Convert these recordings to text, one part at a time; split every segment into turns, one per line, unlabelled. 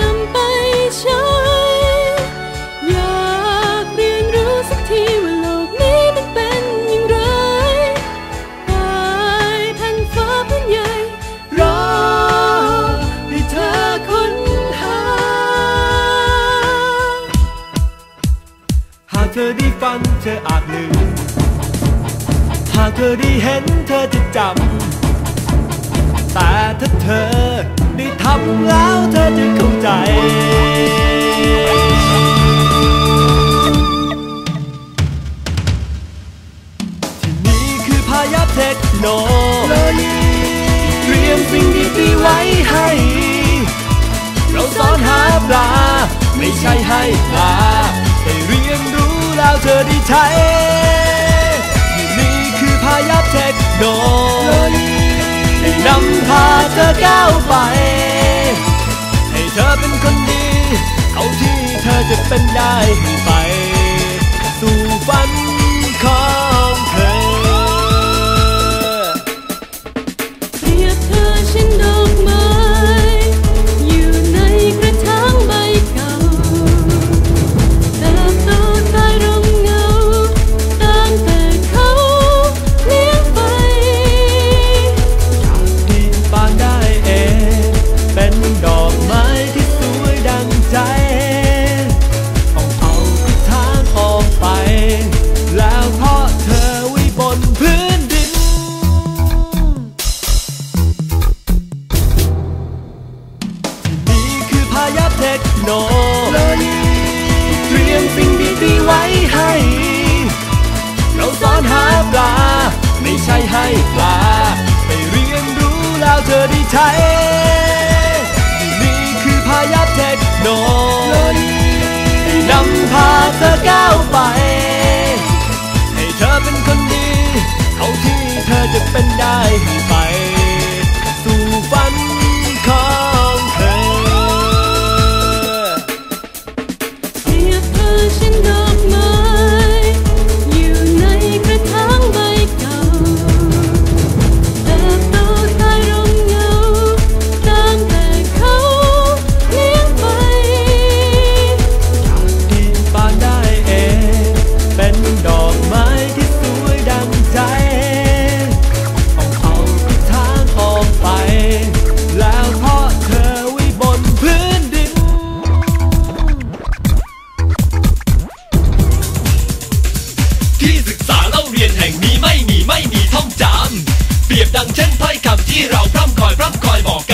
นำไปใช้ อยากเรียนรู้สักทีว่าโลกนี้มันเป็นอย่างไรใต้แผ่นฟ้าพื้นใหญ่
รอให้เธอค้นหา หากเธอได้ฟังเธออาจลืม หากเธอได้เห็นเธอจะจำ แต่ถ้าเธอได้ทำแล้ว ที่นี่คือพายัพเทคโนโลยีเตรียมสิ่งดีๆไว้ให้ เราสอนหาปลา ไม่ใช่ให้ปลาได้เรียนรู้แล้วเธอได้ใช้ที่นี่คือพายัพเทคโนโลยีได้นำพาเธอก้าวไป เธอเป็นคนดี เอาที่เธอจะเป็นได้ไป
พายาเทคโนโลยีเตรียมสิ่งดีๆไว้ให้ เราสอนหาป
ลา ไม่ใช่ให้ปลา ไปเรียนรู้แล้วเธอได้ใช้ นี่คือพายาเทคโนโลยีได้นำพาเธอก้าว ที่ศึกษาเล่าเรียนแห่งนี้ไม่มีไม่มีท่องจำเปรียบดังเช่นถ้อยคำที่เราพร่ำคอยพร่ำคอยบอกกัน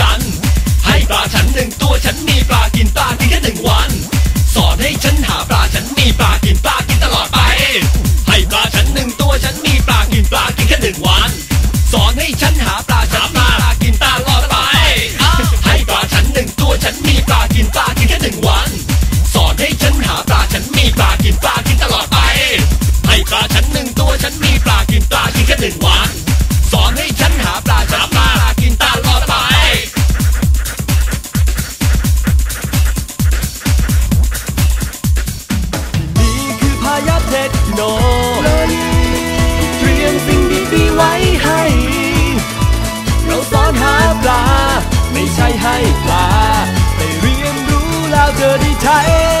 time